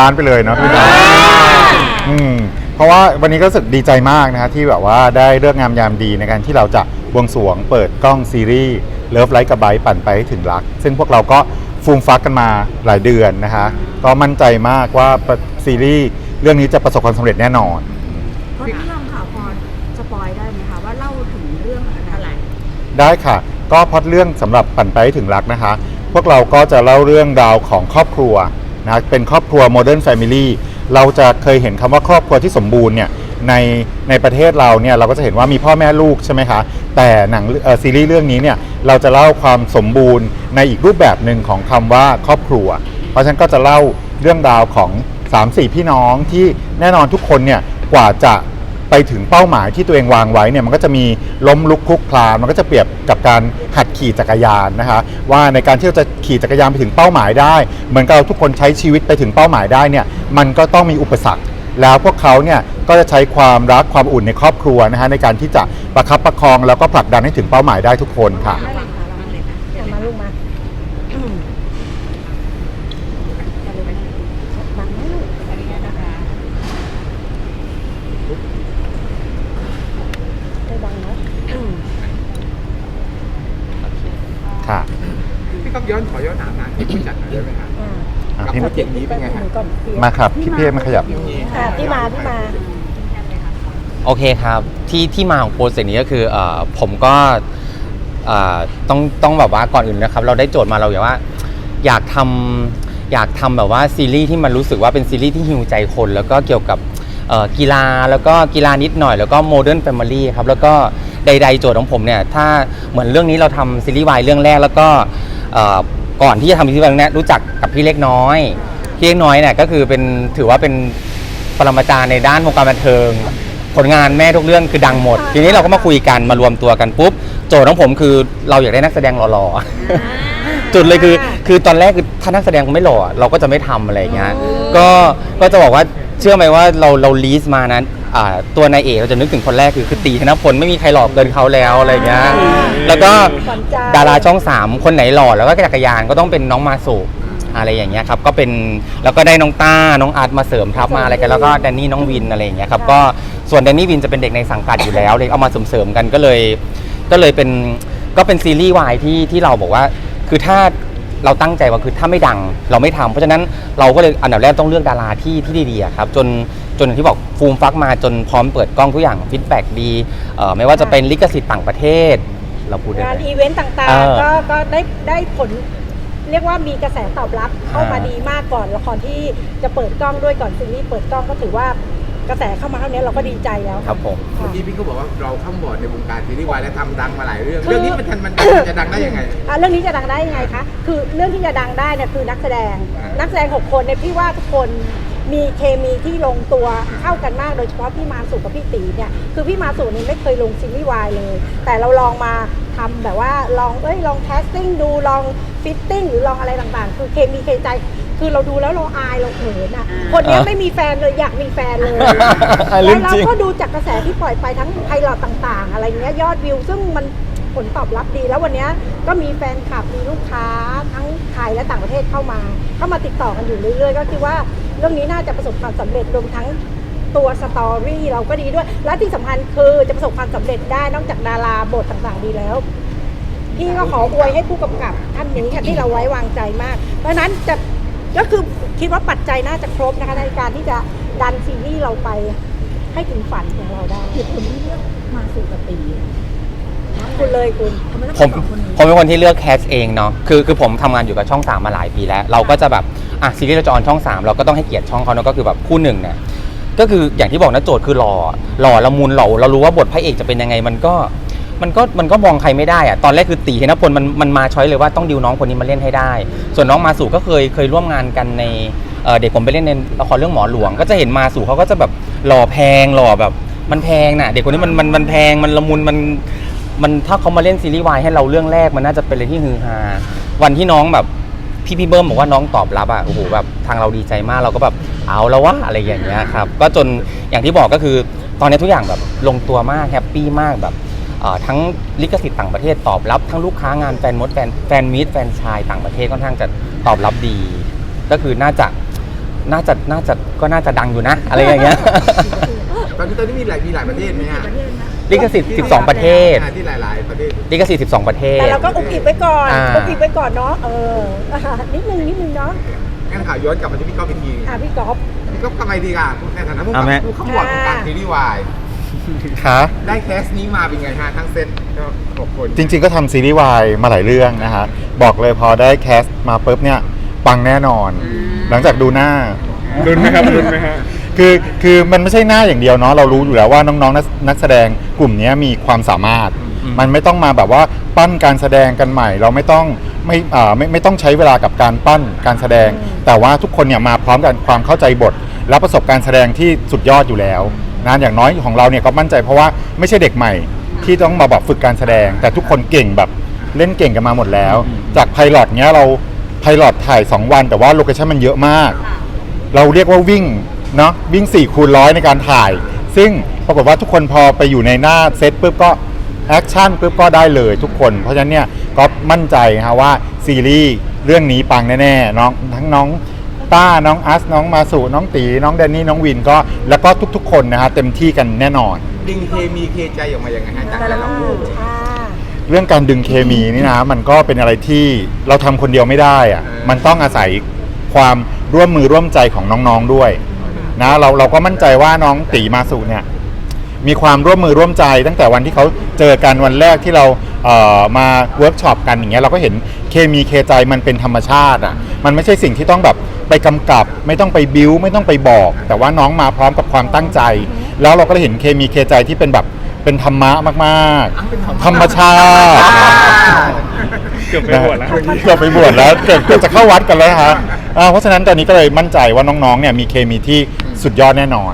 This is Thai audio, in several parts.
ล้านไปเลยเนาะพี่เนาะอืมเพราะว่าวันนี้ก็รู้สึกดีใจมากนะฮะที่แบบว่าได้เลือกงามยามดีในการที่เราจะบวงสรวงเปิดกล้องซีรีส์เลิฟไลท์กับไบปั่นไปให้ถึงรัก ซึ่งพวกเราก็ฟูมฟักกันมาหลายเดือนนะคะ ก็มั่นใจมากว่าซีรีส์เรื่องนี้จะประสบความสำเร็จแน่นอนพอเรื่องค่ะพอสปอยได้ไหมคะว่าเล่าถึงเรื่องอะไร ได้ค่ะ ก็พล็อดเรื่องสำหรับปั่นไปให้ถึงรักนะคะ พวกเราก็จะเล่าเรื่องราวของครอบครัว นะเป็นครอบครัวโมเดิร์นแฟมิลี่เราจะเคยเห็นคำว่าครอบครัวที่สมบูรณ์เนี่ยในในประเทศเราเนี่ยเราก็จะเห็นว่ามีพ่อแม่ลูกใช่ไหมคะแต่หนังซีรีส์เรื่องนี้เนี่ยเราจะเล่าความสมบูรณ์ในอีกรูปแบบหนึ่งของคำว่าครอบครัว เพราะฉะนั้นก็จะเล่าเรื่องราวของ 3-4 พี่น้องที่แน่นอนทุกคนเนี่ยกว่าจะ ไปถึงเป้าหมายที่ตัวเองวางไว้เนี่ยมันก็จะมีล้มลุกคลุกคลานมันก็จะเปรียบกับการหัดขี่จักรยานนะคะ ว่าในการที่เราจะขี่จักรยานไปถึงเป้าหมายได้ เหมือนกับเราทุกคนใช้ชีวิตไปถึงเป้าหมายได้เนี่ยมันก็ต้องมีอุปสรรค แล้วพวกเขาเนี่ยก็จะใช้ความรักความอุ่นในครอบครัวนะฮะในการที่จะประคับประคองแล้วก็ผลักดันให้ถึงเป้าหมายได้ทุกคนค่ะได้เลยค่ะเราเลยค่ะ เอามาลูกมา อืมเอาเลยไหม บังนะลูก อันนี้นะคะ ไม่บังนะ อืม ค่ะ พี่ก๊อฟ ย้อนขอย้อนถามงานที่ผู้จัดหน่อยได้ไหมครับอ่าอะกับพี่โปรเจกต์นี้เป็นไงฮะหก่อนเพียมาครับ พี่เพียมาขยับอ่าที่มาที่มา โอเคครับที่ที่มาของโปรเจกต์นี้ก็คือเออผมก็เอ่อต้องต้องแบบว่าก่อนอื่นนะครับ เราได้โจทย์มาเราอย่างว่า อยากทำอยากทำแบบว่าซีรีส์ที่มันรู้สึกว่าเป็นซีรีส์ที่ฮิวใจคน แล้วก็เกี่ยวกับเอ่อกีฬาแล้วก็กีฬานิดหน่อยแล้วก็โมเดิร์นแฟมิลี่ครับแล้วก็ ใด ๆ โจทย์ของผมเนี่ยถ้าเหมือนเรื่องนี้เราทำซีรีส์วายเรื่องแรกแล้วก็เอ่อก่อนที่จะทำซีรีส์วายเรื่องนี้รู้จักกับพี่เล็กน้อยพี่เล็กน้อยเนี่ยก็คือเป็นถือว่าเป็นปรมาจารย์ในด้านวงการบันเทิง ผลงานแม่ทุกเรื่องคือดังหมด ทีนี้เราก็มาคุยกันมารวมตัวกันปุ๊บโจทย์ของผมคือเราอยากได้นักแสดงหล่อๆ จุดเลยคือคือตอนแรกคือถ้านักแสดงไม่หล่อเราก็จะไม่ทำอะไรอย่างเงี้ยก็ก็จะบอกว่าเชื่อไหมว่าเราเราลีสมานั้น อ่าตัวนายเอกเราจะนึกถึงคนแรกคือคือตีธนพลไม่มีใครหล่อเกินเขาแล้วอะไรอย่างเงี้ยแล้วก็ขวัญใจดาราช่องสามคนไหนหล่อแล้วก็จักรยานก็ต้องเป็นน้องมาสุอะไรอย่างเงี้ยครับก็เป็นแล้วก็ได้น้องต้าน้องอาร์ตมาเสริมทัพมาอะไรกันแล้วก็แดนนี่น้องวินอะไรอย่างเงี้ยครับก็ส่วนแดนนี่วินจะเป็นเด็กในสังกัดอยู่แล้วเลยเอามาเสริมๆกันก็เลย ก็เลยเป็นก็เป็นซีรีส์วายที่ที่เราบอกว่า คือถ้า เราตั้งใจว่าคือถ้าไม่ดังเราไม่ทำเพราะฉะนั้นเราก็เลยอันดับแรกต้องเลือกดาราที่ที่ดีๆอะครับจนจนอย่างที่บอกฟูมฟักมาจนพร้อมเปิดกล้องทุกอย่างฟีดแบ็กดีเอ่อไม่ว่าจะเป็นลิขสิทธิ์ต่างประเทศ เราพูดได้งานไหม อีเวนต์ต่างเออๆ ก็ก็ได้ได้ผล เรียกว่ามีกระแสตอบรับเข้ามาอ่า ดีมากก่อนละครที่จะเปิดกล้องด้วยก่อนซีรีส์เปิดกล้องก็ถือว่า กระแสเข้ามาเท่านี้เราก็ดีใจแล้วครับผม เมื่อกี้พี่ก็บอกว่าเราข้ามบอร์ดในวงการซีรีส์วายและทำดังมาหลายเรื่อง คือ เรื่องนี้มันทันมันจะดังได้ยังไง อะเรื่องนี้จะดังได้ยังไงคะ คือเรื่องที่จะดังได้เนี่ยคือนักแสดง อ่านันักแสดง 6 คนเนี่ยพี่ว่าทุกคนมีเคมีที่ลงตัวเข้ากันมาก โดยเฉพาะพี่มาสุกับพี่ตีเนี่ย คือพี่มาสุนี่ไม่เคยลงซีรีส์วายเลย แต่เราลองมาทำแบบว่าลองเอ้ยลองแคสติ้งดูลองฟิตติ้งหรือลองอะไรต่างๆ คือเคมีเคใจ คือเราดูแล้วเราอายเราเขินอะ คนเนี้ยอ่าไม่มีแฟนเลยอยากมีแฟนเลยเรื่แล้องวเราจริง ก็ดูจากกระแสที่ปล่อยไปทั้งไพลอตต่าง ๆ อะไรเงี้ยยอดวิว ซึ่งมันผลตอบรับดีแล้ววันเนี้ยก็มีแฟนคลับมีลูกค้าทั้งไทยและต่างประเทศเข้ามา เข้ามาติดต่อกันอยู่เรื่อยๆ ก็คิดว่าเรื่องนี้น่าจะประสบความสำเร็จรวมทั้งตัวสตอรี่เราก็ดีด้วย และที่สำคัญคือจะประสบความสำเร็จได้นอกจากดาราบทต่างๆ ดีแล้ว พี่ก็ขออวยให้ผู้กำกับท่านนี้ค่ะที่เราไว้วางใจมาก เพราะฉะนั้นจะ ก็คือคิดว่าปัจจัยน่าจะครบนะคะในการที่จะดันซีรีส์เราไปให้ถึงฝันของเราได้เหตุผลที่เลือกมาสู่กับตีคุณเลยคุณทำไมต้องผมเป็นสองคนนี้ผมเป็นคนที่เลือกแคสเองเนาะคือคือผมทำงานอยู่กับช่อง3มาหลายปีแล้ว เราก็จะแบบอะซีรีส์เราจะออนช่อง 3 เราก็ต้องให้เกียรติช่องเขาเนาะก็คือแบบคู่หนึ่งเนี่ยก็คืออย่างที่บอกนะโจทย์คือหล่อหล่อละมุนหล่อเรารู้ว่าบทพระเอกจะเป็นยังไงมันก็ มันก็มันก็มองใครไม่ได้อะตอนแรกคือตีธนพลมันมันมาช้อยเลยว่าต้องดิวน้องคนนี้มาเล่นให้ได้ ส่วนน้องมาสู่ก็เคยเคยร่วมงานกันในเอ่อเด็กผมไปเล่นในละครเรื่องหมอหลวง ก็จะเห็นมาสู่เขาก็จะแบบหล่อแพงหล่อแบบมันแพงน่ะเด็กคนนี้มันมันมันแพงมันละมุนมันมันถ้าเขามาเล่นซีรีส์วายให้เราเรื่องแรกมันน่าจะเป็นอะไรที่ฮือฮาวันที่น้องแบบพี่พี่เบิ้มบอกว่าน้องตอบรับอะโอ้โหแบบทางเราดีใจมากเราก็แบบเอาแล้ววะอะไรอย่างเงี้ยครับก็จนอย่างที่บอกก็คือตอนนี้ทุกอย่างแบบลงตัวมากแฮปปี้มากแบบ ทั้งลิขสิทธิ์ต่างประเทศตอบรับทั้งลูกค้างานแฟนมดแฟนแฟนมิตรแฟนชายต่างประเทศค่อนข้างจะตอบรับดี ก็คือน่าจะน่าจะน่าจะก็น่าจะดังอยู่นะ อะไรอย่างเงี้ยตอนนี้ตอนนี้มีหลายมีหลายประเทศไหมฮะประเทศนะลิขสิทธิ์ 12 ประเทศอ่าที่หลาย ๆ ประเทศลิขสิทธิ์ 12 ประเทศแต่เราก็อุบอิบไว้ก่อนอ่าอุบอิบไว้ก่อนเนาะเอออะนิดนึงนิดนึงเนาะงั้นข่าวย้อนกลับมาที่พี่ก๊อฟอีกทีอะพี่ก๊อฟพี่ก๊อฟทำไมดีอะในฐานะผู้เอาไหมผู้ข้ามบอร์ดของการซีรีส์วาย คะได้แคสนี้มาเป็นไงฮะทั้งเซตก็หกคนจริง ๆ ก็ทำซีรีส์วายมาหลายเรื่องนะฮะบอกเลยพอได้แคสต์มาปุ๊บเนี่ยปังแน่นอน หลังจากดูหน้า ลุ้นไหมครับลุ้นไหมฮะ คือคือมันไม่ใช่หน้าอย่างเดียวเนาะเรารู้อยู่แล้วว่าน้องๆนักนักแสดงกลุ่มนี้มีความสามารถ มันไม่ต้องมาแบบว่าปั้นการแสดงกันใหม่ เราไม่ต้องไม่อ่าไม่ไม่ต้องใช้เวลากับการปั้นการแสดง แต่ว่าทุกคนเนี่ยมาพร้อมกันความเข้าใจบท และประสบการณ์แสดงที่สุดยอดอยู่แล้ว นะอย่างน้อยของเราเนี่ยก็มั่นใจเพราะว่าไม่ใช่เด็กใหม่ที่ต้องมาแบบฝึกการแสดง แต่ทุกคนเก่งแบบเล่นเก่งกันมาหมดแล้ว จากไพลอตเนี้ยเราไพลอตถ่าย 2 วันแต่ว่าโลเคชั่นมันเยอะมาก เราเรียกว่าวิ่งเนาะวิ่ง4คูณร้อยในการถ่าย ซึ่งปรากฏว่าทุกคนพอไปอยู่ในหน้าเซตปุ๊บก็แอคชั่นปุ๊บก็ได้เลยทุกคน เพราะฉะนั้นเนี่ยก็มั่นใจนะฮะว่าซีรีส์เรื่องนี้ปังแน่ๆน้องทั้งน้อง ต้า น้องอัส น้องมาสุน้องตี น้องแดนนี่ น้องวินก็ แล้วก็ทุกๆ คนนะฮะเต็มที่กันแน่นอน ดึงเคมีเคใจออกมายังไงฮะจากแต่ละคู่อ่าเรื่องการดึงเคมีนี่นะ มันก็เป็นอะไรที่เราทำคนเดียวไม่ได้อะมันต้องอาศัยความร่วมมือร่วมใจของน้องๆด้วย นะเราเราก็มั่นใจว่าน้องตีมาสุเนี่ย มีความร่วมมือร่วมใจตั้งแต่วันที่เขาเจอกันวันแรกที่เราเอ่อมาเวิร์กช็อปกันอย่างเงี้ยเราก็เห็น เคมีเคใจมันเป็นธรรมชาติอะมันไม่ใช่สิ่งที่ต้องแบบไปกำกับ ไม่ต้องไปบิ้วไม่ต้องไปบอก แต่ว่าน้องมาพร้อมกับความตั้งใจ แล้วเราก็ได้เห็นเคมีเคใจที่เป็นแบบเป็นธรรมะมากๆ ธรรมชาติเกือบไปบวชแล้วเกือบไปบวชแล้วเกือบเกือบจะเข้าวัดกันแล้วนะฮะอ่าเพราะฉะนั้นตอนนี้ก็เลยมั่นใจว่าน้องๆเนี่ยมีเคมีที่สุดยอดแน่นอน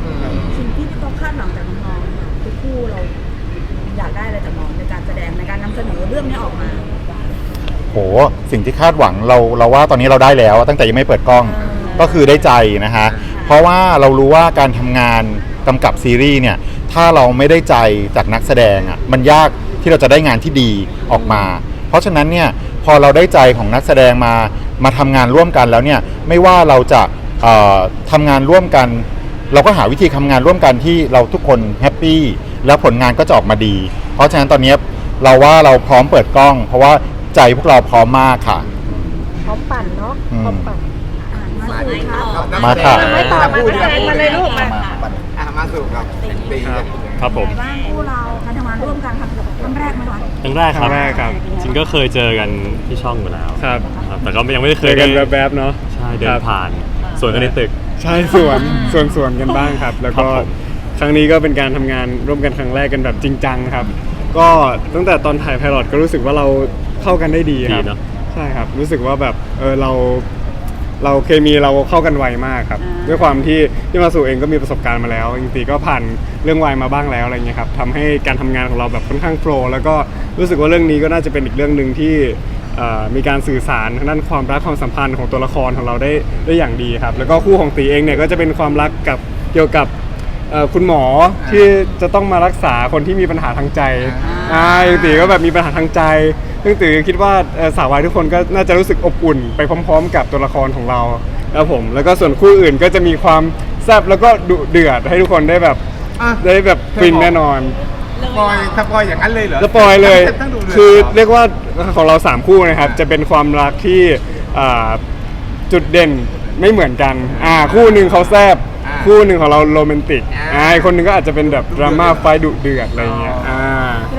หสิ่งที่คาดหวังเราเราว่าตอนนี้เราได้แล้ว ตั้งแต่ยังไม่เปิดกล้องก็คือได้ใจนะฮะเพราะว่าเรารู้ว่าการทำงานกำกับซีรีส์เนี่ยถ้าเราไม่ได้ใจจากนักแสดงอะมันยากที่เราจะได้งานที่ดีออกมา เพราะฉะนั้นเนี่ยพอเราได้ใจของนักแสดงมามาทำงานร่วมกันแล้วเนี่ยไม่ว่าเราจะเอ่อทำงานร่วมกัน เราก็หาวิธีทำงานร่วมกันที่เราทุกคนแฮปปี้แล้วผลงานก็จะออกมาดี เพราะฉะนั้นตอนนี้เราว่าเราพร้อมเปิดกล้อง เพราะว่า ใจพวกเราพร้อมมากค่ะ พร้อมปั่นเนาะอืมพร้อมปั่นอ่านมามาเลดิยค่ะมาค่ะ ไม่ตอบมาเลยมาเลยลูกมา อะมาสู่กับตีครับครับผมในบ้านคู่เราการทำงานร่วมกันครั้งครั้งแรกไหมคะครั้งแรกครับครั้งแรกครับ จริงก็เคยเจอกันที่ช่องอยู่แล้วครับครับแต่ก็ยังไม่ได้เคเคยยกันได้แวบๆเนาะ ใช่เดิคนรับ ผ่านสวนกันในตึก ใช่ส่วนส่วนส่วนกันบ้างครับ แล้วก็ครับผม ครั้งนี้ก็เป็นการทำงานร่วมกันครั้งแรกกันแบบจริงจังครับ ก็ตั้งแต่ตอนถ่ายไพลอตก็รู้สึกว่าเรา เข้ากันได้ดีครับดีเนอะ ใช่ครับรู้สึกว่าแบบเออเราเราเคมีเราเข้ากันไวมากครับด้วยความที่ที่มาสู่เองก็มีประสบการณ์มาแล้วจริงๆก็ผ่านเรื่องวายมาบ้างแล้วอะไรเงี้ยครับทำให้การทำงานของเราแบบค่อนข้างโปรแล้วก็รู้สึกว่าเรื่องนี้ก็น่าจะเป็นอีกเรื่องหนึ่งที่เอ่อมีการสื่อสารทางด้านความรักความสัมพันธ์ของตัวละครของเราได้ได้อย่างดีครับ แล้วก็คู่ของตีเองเนี่ยก็จะเป็นความรักกับเกี่ยวกับเอ่อคุณหมอที่จะต้องมารักษาคนที่มีปัญหาทางใจ อ่าอย่างตีก็แบบมีปัญหาทางใจ ซึ่งตีคิดว่าเอ่อสาววายทุกคนก็น่าจะรู้สึกอบอุ่นไปพร้อม ๆ กับตัวละครของเราครับผมแล้วก็ส่วนคู่อื่นก็จะมีความแซ่บแล้วก็ดุเดือดให้ทุกคนได้แบบอะ ได้แบบฟินแน่นอนสปอยสปอยอย่างนั้นเลยเหรอสปอยเลยทั้งดูเลยคือหเรียกว่าของเรา 3 คู่นะครับ จะเป็นความรักที่อ่าจุดเด่นไม่เหมือนกันอ่าคู่หนึ่งเขาแซบอ่าคู่หนึ่งของเราโรแมนติกอ่าอ่าอีกคนหนึงก็อาจจะเป็นแบบดราม่าไฟดุเดือดอะไรเงี้ยอ่า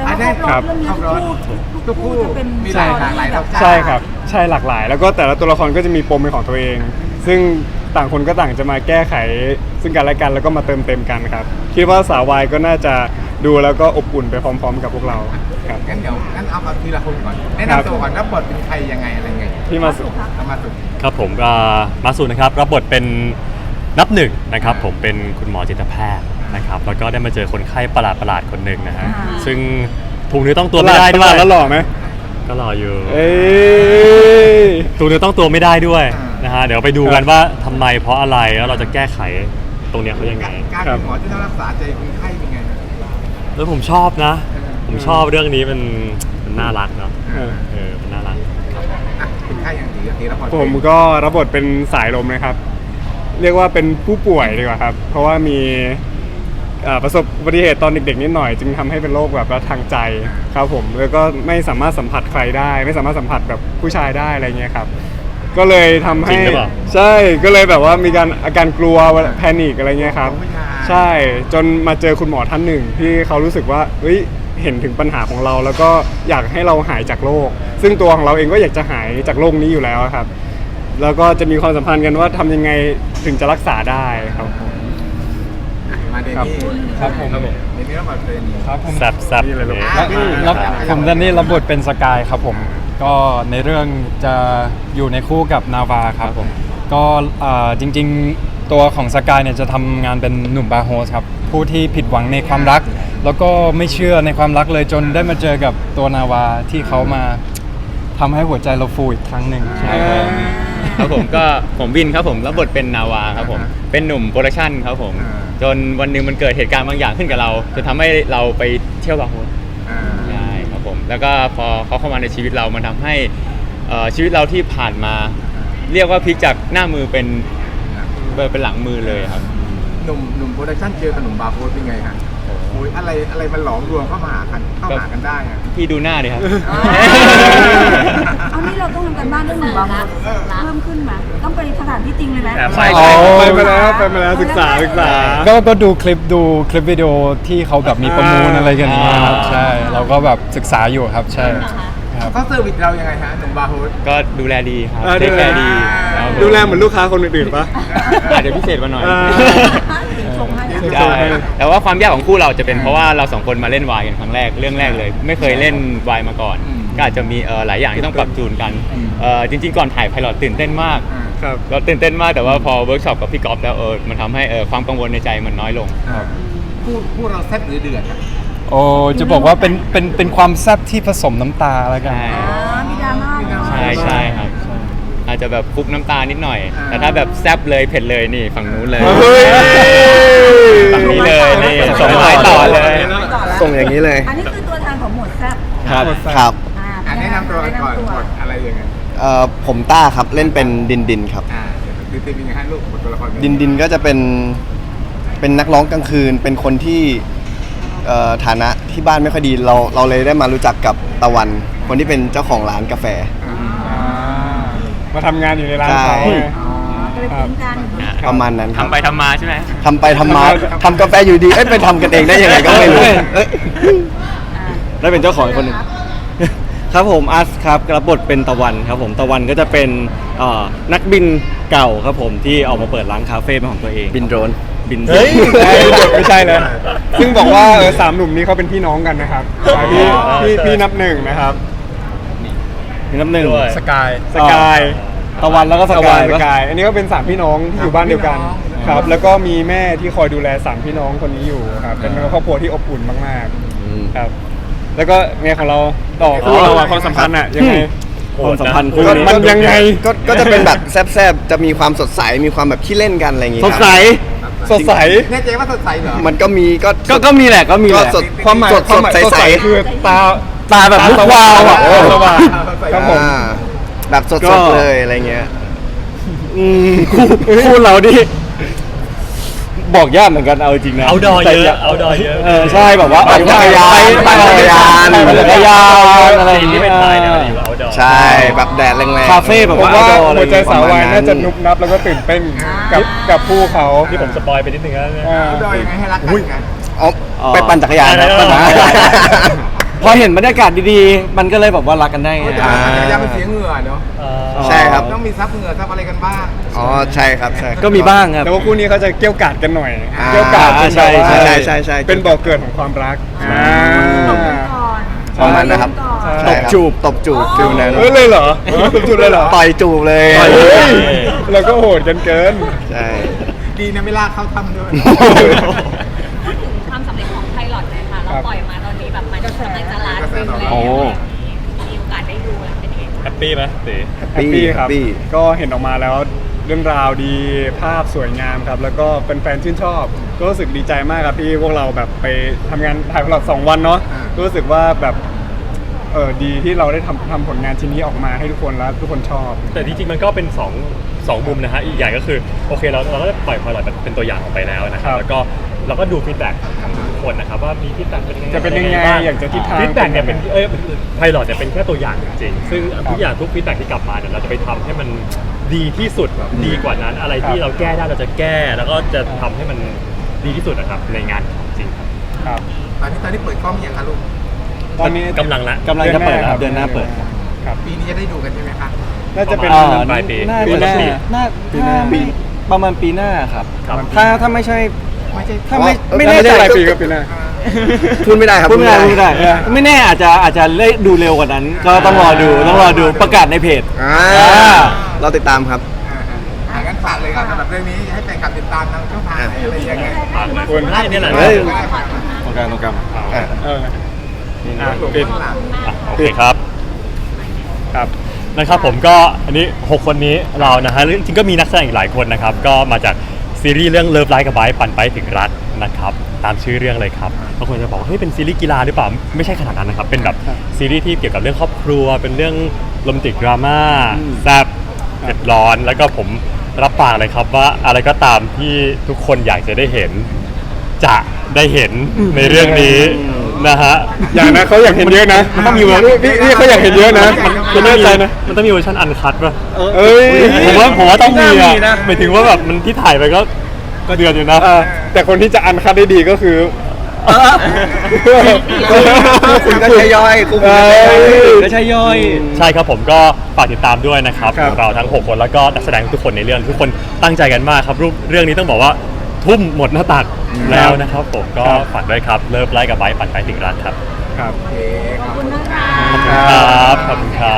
อันนี้ครับเรื่องนี้คทุรับกคู่ ทุกคู่จะเป็นมีหลายหลากหลายรสชาติ ใช่ครับใช่หลากหลาย แล้วก็แต่ละตัวละครก็จะมีปมเป็นของตัวเอง ซึ่งต่างคนก็ต่างจะมาแก้ไข ซึ่งกันและกันแล้วก็มาเติมเต็มกันครับ คิดว่าสาววายก็น่าจะดูแล้วก็อบอุ่นไปพร้อม ๆ กับพวกเราครับ งั้นเดี๋ยวงั้นเอามาทีละคนก่อนแนะครับ นำตัวก่อนรับบทเป็นใครยังไงอะไรไงที่มาสุ เอามาสุด ครับผมอ่ามาสุนะครับรับบทเป็นนับหนึ่งนะครับ ผมเป็นคุณหมอจิตแพทย์นะครับ แล้วก็ได้มาเจอคนไข้ประหลาดประหลาดๆคนหนึ่งนะฮะซึ่ง ถูกเนื้อต้องตัวไม่ได้ด้วยแล้วหล่อไหมก็รออยู่เอ้ยถูกเนื้อต้องตัวไม่ได้ด้วยอ่านนะฮะเดี๋ยวไปดูกันว่าทำไมเพราะอะไรแล้วเราจะแก้ไขตรงเนี้ยเขายังไง การเป็นหมอที่ต้องรักษาใจคนไข้เป็นไงแล้วผมชอบนะ ผมชอบเรื่องนี้มันมันน่ารักเนาะเออเออมันน่ารักครับอะคนไข้อย่างดีอย่างดีรับบทผมก็รับบทเป็นสายลมนะครับ เรียกว่าเป็นผู้ป่วยดีกว่าครับ เพราะว่ามีเอ่อประสบอุบัติเหตุตอนเด็กๆนิดหน่อย จึงทำให้เป็นโรคแบบว่าทางใจครับผมแล้วก็ไม่สามารถสัมผัสใครได้ ไม่สามารถสัมผัสแบบผู้ชายได้อะไรเงี้ยครับ ก็เลยทำจริให้งหรือเปล่า ใช่ก็เลยแบบว่ามีการอาการกลัวแพนิคอะไรเงี้ยครับของผู้ชายใช่จนมาเจอคุณหมอท่านหนึ่งที่เขารู้สึกว่าเฮ้ยเห็นถึงปัญหาของเรา แล้วก็อยากให้เราหายจากโรคซึ่งตัวของเราเองก็อยากจะหายจากโรคนี้อยู่แล้วครับ แล้วก็จะมีความสัมพันธ์กันว่าทำยังไงถึงจะรักษาได้ครับมาเดนี่ครับผมเดนี่ต้องมาเดนี่ครับผมแซบแซบนี่เลยลูกอะแล้วแล้วผมดันนี่รับบทเป็นสกายครับผม ก็ในเรื่องจะอยู่ในคู่กับนาวาครับผม ก็อ่าจริง ๆตัวของสกายเนี่ยจะทำงานเป็นหนุ่มบาร์โฮสครับ ผู้ที่ผิดหวังในความรัก แล้วก็ไม่เชื่อในความรักเลยจนได้มาเจอกับตัวนาวาที่เขามาทำให้หัวใจเราฟูอีกครั้งหนึ่งใช่ครับ ครับผมก็ผมวินครับผมรับบทเป็นนาวาครับผมเป็นหนุ่มโปรดักชั่นครับผมอ่าจนวันหนึ่งมันเกิดเหตุการณ์บางอย่างขึ้นกับเราจนทำให้เราไปเที่ยวบาร์โฮสอ่าใช่ครับผม แล้วก็พอเขาเข้ามาในชีวิตเรามันทำให้เอ่อชีวิตเราที่ผ่านมา เรียกว่าพลิกจากหน้ามือเป็นเป็นหลังมือเลยครับ หนุ่มหนุ่มโปรดักชั่นเจอกับหนุ่มบาร์โค้ดเป็นไงฮะโอ้ยอะไรอะไรมันหลอมรวมเข้ามาหากันเข้าหากันได้อะ พี่ดูหน้าดิครับเอานี่เราต้องทำกันบ้านเรื่องหนึ่งบางเพิ่มขึ้นไหมต้องไปสถานที่จริงเลยไหมแอบไปไปไปมาแล้วไปมาแล้วศึกษาศึกษา ก็ก็ดูคลิปดูคลิปวิดีโอที่เขาแบบมีประมูลอะไรกันอย่างเงี้ยครับอ่าใช่ เราก็แบบศึกษาอยู่ครับ ใช่ครับ เขาเซอร์วิสเรายังไงฮะหนุ่มบาร์โค้ดก็ดูแลดีครับอ่าเทคแคร์ดีครับผมดูแลเหมือนลูกค้าคนอื่นๆปะ อาจจะพิเศษกว่าหน่อยอ่าชง ให้นะใช่แต่ว่าความยากของคู่เราจะเป็นเพราะว่าเราสองคนมาเล่นวายกันครั้งแรกเรื่องแรกเลย ไม่เคยเล่นวายมาก่อนอืมก็อาจจะมีเอ่อหลายอย่างที่ต้องปรับจูนกันอืมเอ่อจริง ๆ ก่อนถ่ายไพลอตตื่นเต้นมากอ่าครับ เราตื่นเต้นมากแต่ว่าพอเวิร์กช็อปกับพี่กอล์ฟแล้วเออมันทำให้เออความกังวลในใจมันน้อยลงอ่าพูดพูดเราแซ่บหรือเดือดอะโอ้จะบอกว่าเป็นเป็นเป็นความแซ่บที่ผสมน้ำตาแล้วกันใช่อ๋อมีดราม่าเนอะ ใช่ใช่ครับ อาจจะแบบคลุกน้ำตานิดหน่อยอ่าแต่ถ้าแบบแซบเลยเผ็ดเลยนี่ฝั่งนู้นเลยเฮ้ย ฝั่งนี้เลยนี่ส่งไม้ต่อเลยส่งอย่างนี้เลย อันนี้คือตัวแทนของหมวดแซ่บครับ ครับอ่าอะแนะนำตัวกันก่อนแะำบทอะไรยังไงเอ่อผมต้าครับเล่นเป็นดินดินครับ อ่าเดี๋ยวตีเป็นยังไงฮะลูกบทตัวละครเป็ดินดินก็จะเป็นเป็นนักร้องกลางคืน เป็นคนที่เอ่อฐานะที่บ้านไม่ค่อยดีเราเราเลยได้มารู้จักกับตะวัน คนที่เป็นเจ้าของร้านกาแฟ มาทำงานอยู่ในร้านใช่เขาไงอ๋อก็เลยทิ้งกันประมาณนั้นครับทำไปทำมาใช่ไหม ทำไปทำมาทำกาแฟอยู่ดีเอ้ยไปทำกันเองได้ยังไงก็ไม่รู้เอ้ย อ่าได้เป็นเจ้าของอีกคนหนึ่ง ครับผมอัสครับรับบทเป็นตะวันครับผมตะวันก็จะเป็นเอ่อนักบินเก่าครับผมที่ออกมาเปิดร้านคาเฟ่เป็นของตัวเองบินโดรน บินเฮ้ยไม่ใช่เลย ซึ่งบอกว่าเออสามหนุ่มนี้เขาเป็นพี่น้องกันนะครับอ่าพี่พี่พี่นับหนึ่งนะครับมีน้ำหนึ่งด้วย สกายสกาย ตะวันแล้วก็สตะวักานยสปะ กาย อันนี้ก็เป็นสามพี่น้องที่อยู่บ้านเดียวกันครับ แล้วก็มีแม่ที่คอยดูแลสามพี่น้องคนนี้อยู่ครับ เป็นครอบครัวที่อบอุ่นมากๆครับ แล้วก็ไงของเราต่อคู่เราอะความสัมพันธ์อะยังไง ความสัมพันธ์คู่ก็นี้มันยังไง ก็ก็จะเป็นแบบแซบๆ จะมีความสดใส มีความแบบขี้เล่นกันอะไรอย่างงี้สดใสสดใส แน่ใจว่าสดใสเหรอ มันก็มีก็ก็ก็มีแหละก็มีแหก็ละสดความหมายสดความหมายสดสดใสใส คือตาตาแบบลุกวาวอะเออสว่างครับผม อ่า แบบสก็ ดๆเลยอะไรเงี้ย อืมคู่คู่เราดิบอกยากเหมือนกันเอาจริงนะเอาดอเยแต่อะ เอาดอเยอะ เออใช่แบบว่าปั่นจักรยานไปปั่นจักรยานปั่นจักรยานอะไรอย่างนี่เงี้ย เป็นไทยนะวันนี้ว่าเอาดอใช่แบบแดดแรงๆคาเฟ่แบบ ผมว่าว่า outdoor อะไรหัวใจสาววายประมาณนั้นน่าจะนุบนับแล้วก็ตื่นเต้นกับกับผู้เขาที่ผมสปอยไปนิดนึงแล้วเนี่ยอ่าเอาดอยยังไงให้รักกันไง อ๋อไปปั่นจักรยานครับอ่า พอเห็นบรรยากาศดีๆ มันก็เลยแบบว่ารักกันได้ไงโอ้ยแต่ว่าจักรยานมันเสียเหงื่อเนาะใช่ครับ ต้องมีซับเหงื่อซับอะไรกันบ้างอ๋อใช่ครับใช่ครับ ก็มีบ้างครับ แต่ว่าคู่นี้เขาจะเกี่ยวกาดกันหน่อย อ่าเกี่ยวกาดเป็นใช่แบบว่าใช่ใช่ใช่ เป็นบ่อเกิดของความรักอ่าตบกันก่อนประมาณนะครับก่อนใช่ใช่ครับจูบ ตบจูบฟิลนั้นเฮ้ยเลยเหรอจุดเลยเหรอต่อยจูบเลย เฮ้ยเราก็โหดกันเกิน ใช่ ดีนะไม่ลากเข้าถ้ำด้วย พูดถึงความสำเร็จของไพลอตหน่อยค่ะ เราครับปล่อยมาำลังจะล้านวิวแล้วโอ้ มีโอกาสได้ดูแล้วเป็นยังไงบ้างแฮปปี้ไหมตี แฮปปี้ครับแฮปปี้ก็เห็นออกมาแล้วเรื่องราวดีภาพสวยงามครับ แล้วก็เป็นแฟนๆชื่นชอบ ก็รู้สึกดีใจมากครับที่พวกเราแบบไปทำงานถ่ายพลอตสองวันเนาะอ่า ก็รู้สึกว่าแบบเออดีที่เราได้ทำทำผลงานชิ้นนี้ออกมาให้ทุกคนแล้วทุกคนชอบ แต่จริงๆมันก็เป็นสองสองมุมนะฮะอีกอย่างก็คือโอเคเราเราก็ได้ปล่อยพอลอยเป็นตัวอย่างออกไปแล้วนะครับแล้วก็ เราก็ดูฟีดแบ็กของทุกคนนะครับว่ามีฟีดแบ็กเป็นยังไงจะเป็นยังไงบ้อยากจะทิศทาง ฟีดแบ็กเนี่ยเป็เป็นนยังไงเอ้ยไพลอตเนี่ยเป็นแค่ตัวอย่างจริงๆซึ่งทุกอย่างทุกฟีดแบ็กที่กลับมาเนี่ยเราจะไปทำให้มันดีที่สุดดีกว่านั้น อะไรที่เราแก้ได้เราจะแก้ แล้วก็จะทำให้มันดีที่สุดนะครับในงานของจริงครับครับตอนนี้ตอนนี้เปิดกล้องยังคะลูก ตอนนี้กำลังละ กำลังจะเปิดครับเดือนหน้าเปิด ครับครับปีนี้จะได้ดูกันใช่ไหมคะ น่าจะเป็น อ่อ่าปลายปีน่าปีจะหน้า น่าปีหน้าปีประมาณปีหน้าครับ ครับ ถ้าถ้าไม่ใช่ ไม่ใช่ถ้าไม่อ๋อไม่ไม่แน่ได้ใจปลายปีก็ปีหน้า พูดไม่ได้ครับพูดไม่ได้พูพูดไม่ได้ ไม่แน่อาจจะอาจจะได้ดูเร็วกว่านั้น ก็ต้องรอดูต้องรอดูประกาศในเพจ อ่าอ่า เราติดตามครับอ่าๆอ่างั้นฝากเลยครับสำหรับเรื่องนี้ให้แฟนคลับติดตามทางช่องทางไหนอะไรยังไงฝากเลยคุณได้เนี่ยแหละเฮ้ย ได้ฝากมาตรงกลางตรงกลางอะเอออ่าปิด ข้างหลัง อะโอเคครับ ครับ นะครับผมก็อันนี้ 6 คนนี้เรานะฮะจริงๆก็มีนักแสดงอีกหลายคนนะครับ ก็มาจาก ซีรีส์เรื่องเลิฟไลฟ์กับไบปั่นไปถึงรักนะครับ ตามชื่อเรื่องเลยครับบางคนจะบอกว่าเฮ้ยเป็นซีรีส์กีฬาหรือเปล่าไม่ใช่ขนาดนั้นนะครับ เป็นแบบซีรีส์ที่เกี่ยวกับเรื่องครอบครัว เป็นเรื่องโรแมนติกดราม่าแซ่บเผ็ดร้อน แล้วก็ผมรับปากเลยครับว่าอะไรก็ตามที่ทุกคนอยากจะได้เห็น จะได้เห็นในเรื่องนี้ นะฮะอย่างนะเขาอยากเห็นเยอะนะมันต้องมีเวอร์พี่พี่เขาอยากเห็นเยอะนะมันคุณแน่ใจนะมันต้องมีเวอร์ชันอันคัดป่ะเอ้ยผมว่าผมว่าต้องมีน่ามีอะนะหมายถึงว่าแบบมันที่ถ่ายไปก็ก็เดือนอยู่นะเออแต่คนที่จะอันคัดได้ดีก็คือคุณก็ใช้ย่อยคุณเอ้ยก็ใช่ย่อย ใช่ครับผมก็ฝากติดตามด้วยนะครับครับ เราทั้ง 6 คนแล้วก็นักแสดงทุกคนในเรื่องทุกคนตั้งใจกันมากครับรูปเรื่องนี้ต้องบอกว่า ทุ่มหมดหน้าตักแล้วนะครับผมก็ฝากด้วยครับเลิฟไลค์กับไบค์ปั่นไปถึงรักครับ ครับโอเคขอบคุณนะคะ ขอบคุณครับ ขอบคุณครับ